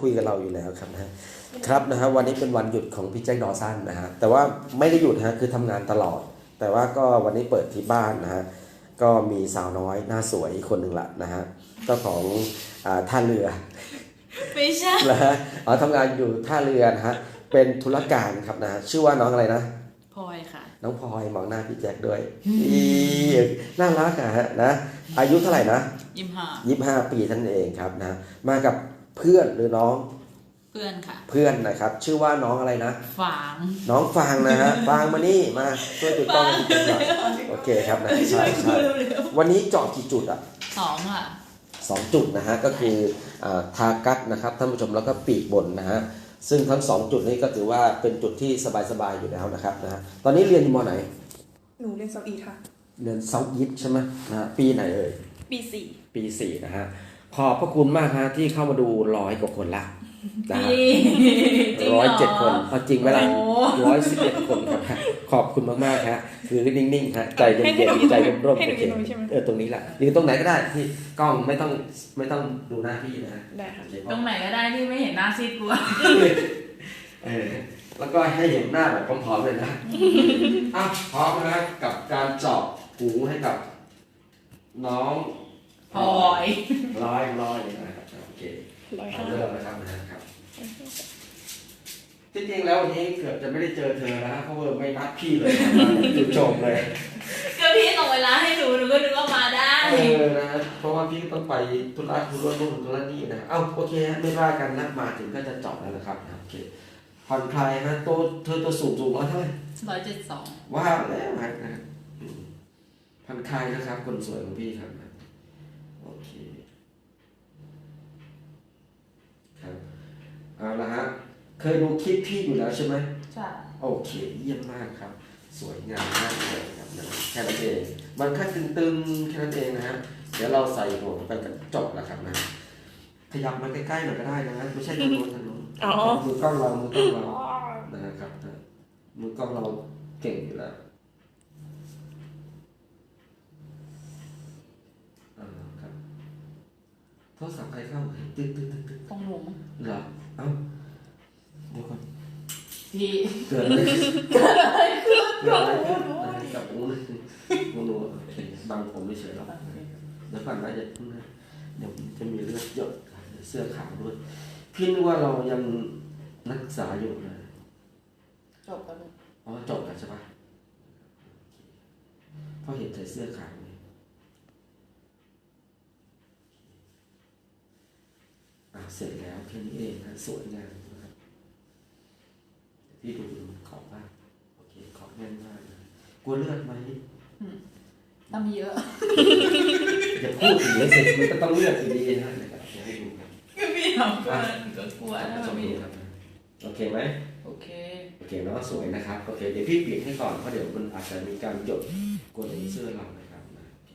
คุยกับเราอยู่แล้วครับนะฮะครับนะฮะวันนี้เป็นวันหยุดของพี่แจ็คดอสันนะฮะแต่ว่าไม่ได้หยุดนะฮะคือทำงานตลอด แต่ว่าก็วันนี้เปิดที่บ้านนะฮะก็มีสาวน้อยหน้าสวยอีกคนหนึ่งละนะฮะเจ้าของอ่าท่าเรือไม่ใช่นะฮะอ๋อทำงานอยู่ท่าเรือนะฮะเป็นธุรการครับนะฮะชื่อว่าน้องอะไรนะพลอยค่ะ น้องพลอยมองหน้าพี่แจ็คด้วยอีน่ารักอะฮะนะอายุเท่าไหร่นะยิมหายี่ห้าปีท่านเองครับนะมากับ เพื่อนหรือน้อง เพื่อนค่ะ เพื่อนนะครับ ชื่อว่าน้องอะไรนะ ฝาง น้องฟางนะฮะฟางมานี่มาช่วยติดกล้องให้พี่แจ็คหน่อยโอเคครับนะใช่ใช่วันนี้เจาะกี่จุดอะสองค่ะสองจุดนะฮะก็คืออ่าทากัดนะครับท่านผู้ชมแล้วก็ปีกบนนะฮะซึ่งทั้งสองจุดนี้ก็ถือว่าเป็นจุดที่สบายๆอยู่แล้วนะครับนะฮะตอนนี้เรียนอยู่มไหน หนูเรียนเซาอีค่ะ เรียนเซาท์ยิปใช่ไหมนะฮะปีไหนเอ่ยปีสี่ปีสี่นะฮะ ขอบพระคุณมากฮะที่เข้ามาดูร้อยกว่าคนละนะฮะพี่จริงเหรอร้อยเจ็ดคนเอาจริงไหมล่ะโอ้ร้อยสิบเอ็ดคนครับขอบคุณมากๆฮะคือนิ่งๆฮะใจเย็นๆใจร่มๆให้หโอนูเคยืนตรงนี้ใช่ไหมเออตรงนี้แหละยืนตรงไหนก็ได้ที่กล้องไม่ต้องไม่ต้องดูหน้าพี่นะฮะได้ค่ะโอเคตรงไหนก็ได้ที่ไม่เห็นหน้าซีดกลัวเออแล้วก็ให้เห็นหน้าแบบพร้อมๆเลยนะอะพร้อมนะกับการเจาะหูให้กับน้อง พลอยร้อยร้อยเลยนะครับโอเคร้อยเอาห้าเริ่มนะครับนะครับที่จริงแล้ววันนี้เกือบจะไม่ได้เจอเธอแล้วเพราะว่าไม่นัดพี่เลยนะจุดจบเลยก็พี่ส่งเวลาให้หนูหนูก็นึกว่ามาได้เออนะเพราะว่าพี่ต้องไปธุระธุระนู่นธุระนี่นะเอ้าโอเคฮะไม่ว่ากันนัดมาถึงก็จะเจาะแล้วนะครับโอเคผ่อนคลายฮะตัวเธอตัวสูงสูงร้อยเท่าไหร่ร้อยเจ็ดสองว่าแล้วฮะนะอืมผ่อนคลายนะครับคนสวยของพี่ครับนะโอเคครับเอาละฮะเค ยดูคลิปพี่อยู่แล้วใช่ไหมใช่ โอเคเยี่ยมมากครับ สวยงามมากเลยครับนะแค่นั้นเองมันแค่ตึงๆแค่นั้นเองนะฮะเดี๋ยวเราใส่หัวไปกันจบแล้วครับนะขยับมาใกล้ๆหน่อยก็ได้นะฮะไม่ใช่ทางโน้นทางโน้นอ๋อ มือกล้องเรามือกล้องเรานะครับนะมือกล้องเราเก่งอยู่แล้วอ่าครับโทรศัพท์ใครเข้าตึ๊ดตึ๊ดตึ๊ดตึ๊ดของหนู เหรอเอ้า เดี๋ยวก่อนพี่เกิดอะไรขึ้นเกิดอะไรขึ้นกับอูนอูนูโอเคบางผมไม่เฉยหรอกเดี๋ยวก่อนนะอย่าเพิ่งนะเดี๋ยวจะมีเลือดหยดเสื้อขาวด้วย พี่นึกว่าเรายังนักศึกษาอยู่นะจบกันเลยอ๋อจบแล้วใช่ปะเพราะเห็นใส่เสื้อขาวนี่อะเสร็จแล้วแค่นี้เองนะสวยงาม นะครับพี่ดูขอบบ้างโอเค ขอบแน่นมากนะกลัวเลือดไหมทำเยอะอย่าพูดถึงเลยสิมันก็ต้องเลือกอยู่ดีนะนะครับเดี๋ยวให้ดูครับก็พี่ทำเกินก็กลัวท่านนะผู้ชมพี่ดูครับโอเคไหมโอเคโอเคเนาะสวยนะครับโอเคเดี๋ยวพี่ปิดให้ก่อนเพราะเดี๋ยวมันอาจจะมีการหยดกดในเสื้อเรานะครับนะโอเค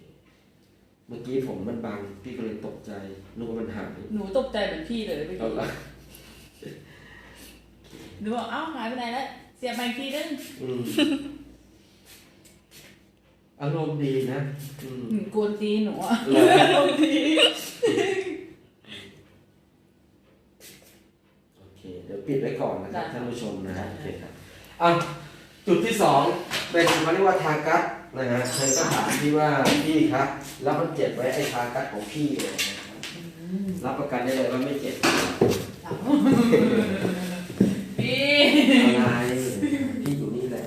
เมื่อกี้ผมมันบังพี่ก็เลยตกใจนึกว่ามันหายหนูตกใจเหมือนพี่เลยเมื่อเอากี้ ละหนูบอกเอ้าหายไปไหนแล้ว เสียบไปอีกทีนึงอืมอารมณ์ดีนะ อืม หนูกวนตีนหนูอะเลยอารมณ์ดีโอเค เดี๋ยวปิดไว้ก่อนนะครับท่านผู้ชมนะฮะได้โอเคครับอะจุดที่สองเป็นเขาเรียกว่าทากัสนะฮะเธอก็ถามพี่ว่าพี่ครับแล้วมันเจ็บไว้ไอ้ทากัสของพี่เลยนะครับรับประกันได้เลยว่าไม่เจ็บพี่ อะไรพี่อยู่นี่แหละ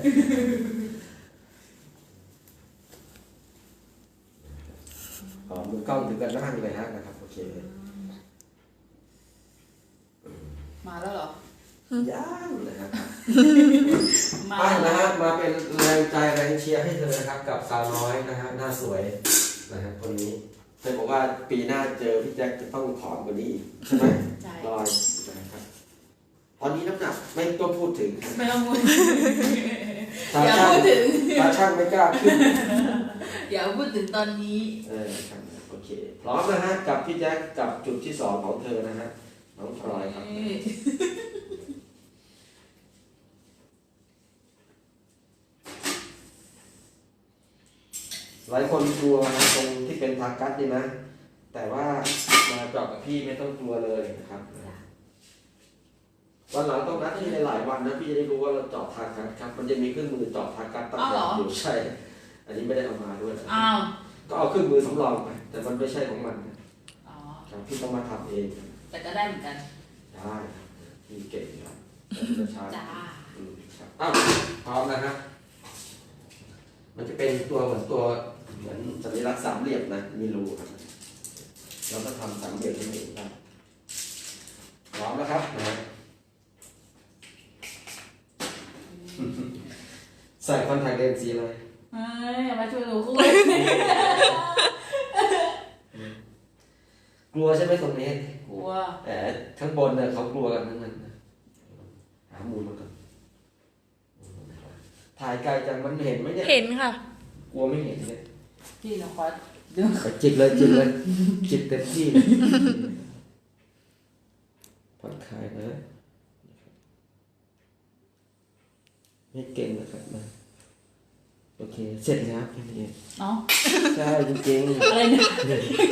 อ๋อมือกล้องถึงกันนั่งเลยฮะนะครับโอเค มาแล้วเหรอ ย่างนะครับมาอะแล้นะวฮะมาเป็นแรงใจแรงเชียร์ให้เธอนะครับ กับสาวน้อยนะฮะหน้าสวยนะฮะคนนี้เธอบอกว่าปีหน้าเจอพี่แจ็คจะต้องผอมกว่านี้อีกใช่ไหมใช่ลอยนะครับตอนนี้น้ำหนักไม่ต้องพูดถึงไม่ต้องพูดตาอย่าช่างพูดถึงตาช่างไม่กล้าขึ้นอย่าพูดถึงตอนนี้เออครับโอเคพร้อมนะฮะกับพี่แจ็คกับจุดที่สองของเธอนะฮะน้องพลอยครับ หลายคนกลัวนะตรงที่เป็นทากัสนี่นะ แต่ว่ามาเจาะกับพี่ไม่ต้องกลัวเลยนะครับ วันหลังต้องนัดที่หลายๆวันนะพี่จะได้รู้ว่าเราเจอดทางกันครับ มันจะมีเครื่องมือเจอดทางกันตั้งอ้าวเหรออยู่ใช่ อันนี้ไม่ได้เอามาด้วยนะอ้าวก็เอาเครื่องมือสำรองไปแต่มันไม่ใช่ของมันนะอ๋อครับพี่ต้องมาทำเอง แต่ก็ได้เหมือนกัน ได้ครับพี่เก่งครับแต่มันจะช้าจ้าอืมครับอ้าวพร้อมนะฮะมันจะเป็นตัวเหมือนตัว เหมือนสัญลักษณ์สามเหลี่ยมนะ มีรูครับเราก็ทำสามเหลี่ยมให้เห็นได้พร้อมแล้วครับนะฮะใส่คอนแทคเลนส์สีอะไรเฮ้ยอย่ามาชวนหนูคุยกลัวใช่ไหมตรงนี้กลัวแต่ข้างบนเนี่ยเขากลัวกันทั้งนั้นนะหามูลมาก่อนถ่ายไกลจังมันเห็นไหมเนี่ยเห็นค่ะ กลัวไม่เห็นเลย พี่นครดึงไปจิกเลยจิกเลย จิกเต็มที่เลยผ่อนคลายนะไม่เก่งนะครับนะโอเค เสร็จแล้วแค่นี้เองเนาะใช่จริงๆอะไรเนี่ย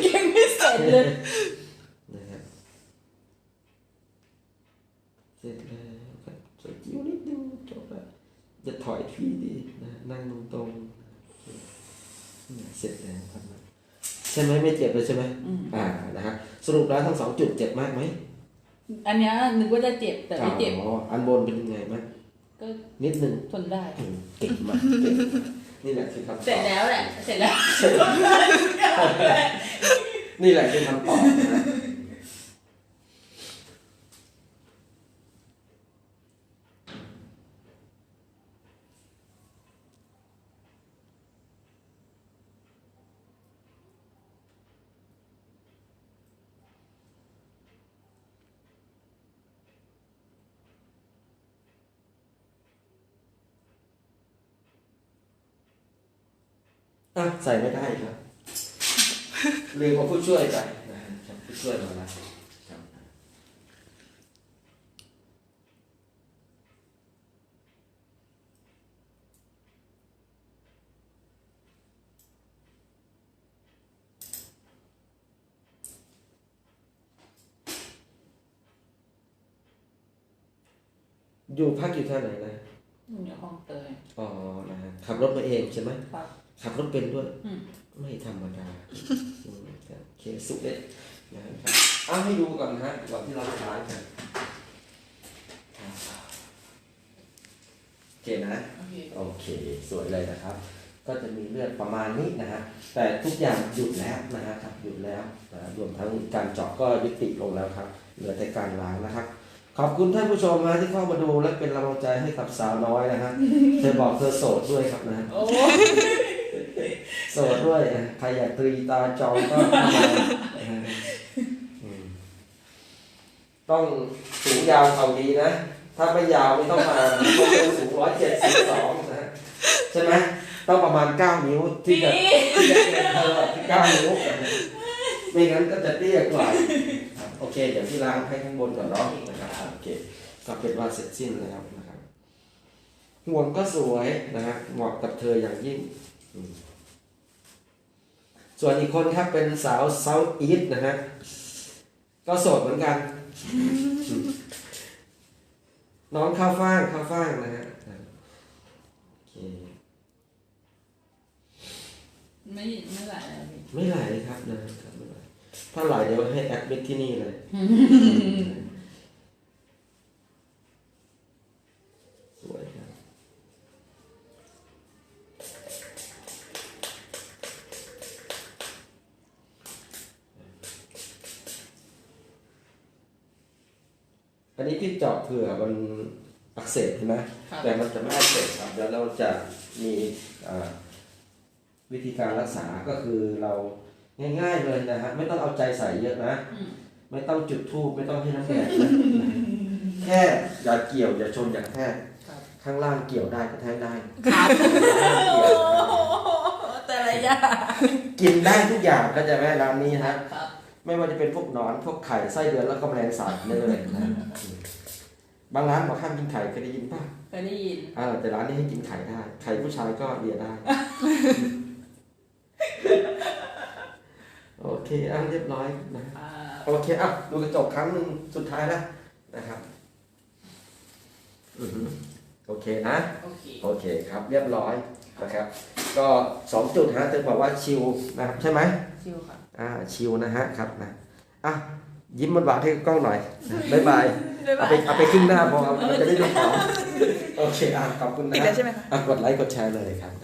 ยังไม่เสร็จเลยนะครับเสร็จแล้วครับสวยจิ้วนิดนึงจบแล้วจะถอยทีดีนะนั่งตรงตรงๆ เนี่ยเสร็จแล้วครับใช่ไหมไม่เจ็บเลยใช่ไหมอืม อ่านะฮะสรุปแล้วทั้งสองจุดเจ็บมากไหมอันเนี้ยนึกว่าจะเจ็บแต่ไม่เจ็บอ๋ออันบนเป็นยังไงมั้ยก็นิดนึงทนได้ อืมเก่งมากเก่งมากนี่แหละคือคำตอบเสร็จแล้วแหละ เสร็จแล้ว นี่แหละคือคำตอบนะฮะ อะใส่ไม่ได้ครับลืมเอาผู้ช่วยไปนะครับผู้ช่วยมาแล้วครับอยู่พักอยู่ท่าไหนนะอยู่ห้องเตยอ๋อนะฮะขับรถมาเองใช่ไหมครับ ขับรถเป็นด้วยอืมไม่ธรรมดาอืมครับโอเคสุดเลยนะครับเอาให้ดูก่อนนะฮะก่อนที่เราจะล้างกันโอเคนะโอเคโอเคสวยเลยนะครับ ก็จะมีเลือดประมาณนี้นะฮะแต่ทุกอย่างหยุดแล้วนะฮะครับหยุดแล้วนะรวมทั้งการเจาะก็ยุติลงแล้วครับ เหลือแต่การล้างนะครับขอบคุณท่านผู้ชมนะที่เข้ามาดูและเป็นกำลังใจให้กับสาวน้อยนะฮะ เธอบอกเธอโสดด้วยครับนะ โสดด้วยใครอยากตรีตาจองก็ต้องสูงยาวเขาดีนะ ถ้าไม่ยาวไม่ต้องมาต้องสูงร้อยเจ็ดสิบสองนะใช่ไหมต้องประมาณเก้านิ้วที่จะที่จะเป็นเธอที่เก้านิ้วไม่งั้นก็จะเตี้ยกว่าโอเค เดี๋ยวที่ล้างให้ข้างบนก่อนเนาะนะครับโอเคก็เป็นว่าเสร็จสิ้นแล้วนะครับห่วงก็สวยนะฮะเหมาะกับเธออย่างยิ่ง ส่วนอีกคนครับเป็นสาวเซาท์อีสนะฮะก็โสดเหมือนกัน น้องข้าวฟ่างข้าวฟ่างนะฮะไม่ไม่ไหลไม่ไหลครับนะครับไม่ไหลถ้าไหลเดี๋ยวให้แอดมิดที่นี่เลย สวยครับ อั นนี้ที่เจาะเผื่อมันอักเสบใช่ไหมครับแต่มันจะไม่อักเสบครับแล้วเราจะมีอ่าวิธีการรักษาก็คือเราง่ายๆเลยนะฮะไม่ต้องเอาใจใส่เยอะนะอืมไม่ต้องจุดธูปไม่ต้องให้น้ำแดงนะแค่อย่าเกี่ยวอย่าชนอย่าแทกครับข้างล่างเกี่ยวได้กระแทกได้ครับเกี่ยวแต่ละอย่างกินได้ทุกอย่างก็จะแม่ร้านนี้ฮะครับ ไม่ว่าจะเป็นพวกหนอนพวกไข่ไส้เดือนแล้วก็แมลงสาบได้เลยนะบางร้านบอกห้ามกินไข่เคยได้ยินป่ะเคยได้ยินอ่าแต่ร้านนี้ให้กินไข่ได้ ไข่ผู้ชายก็เลียได้ โอเคอะเรียบร้อยนะอ่าโอเคอะดูกระจกครั้งหนึ่งสุดท้ายแล้วนะครับอือฮึโอเคนะโอเคโอเคครับ เรียบร้อยนะครับ ก็สองจุดฮะเธอบอกว่าชิลนะครับใช่ไหมชิวค่ะ อ่าชิลนะฮะครับนะอะยิ้มหวานๆให้กล้องหน่อยบ๊ายบายเอาไปเอาไปครึ่งหน้าพอครับมันจะได้ดูหอมโอเคอะขอบคุณนะปิดแล้วใช่ไหมคะอะกดไลค์กดแชร์เลยครับนะ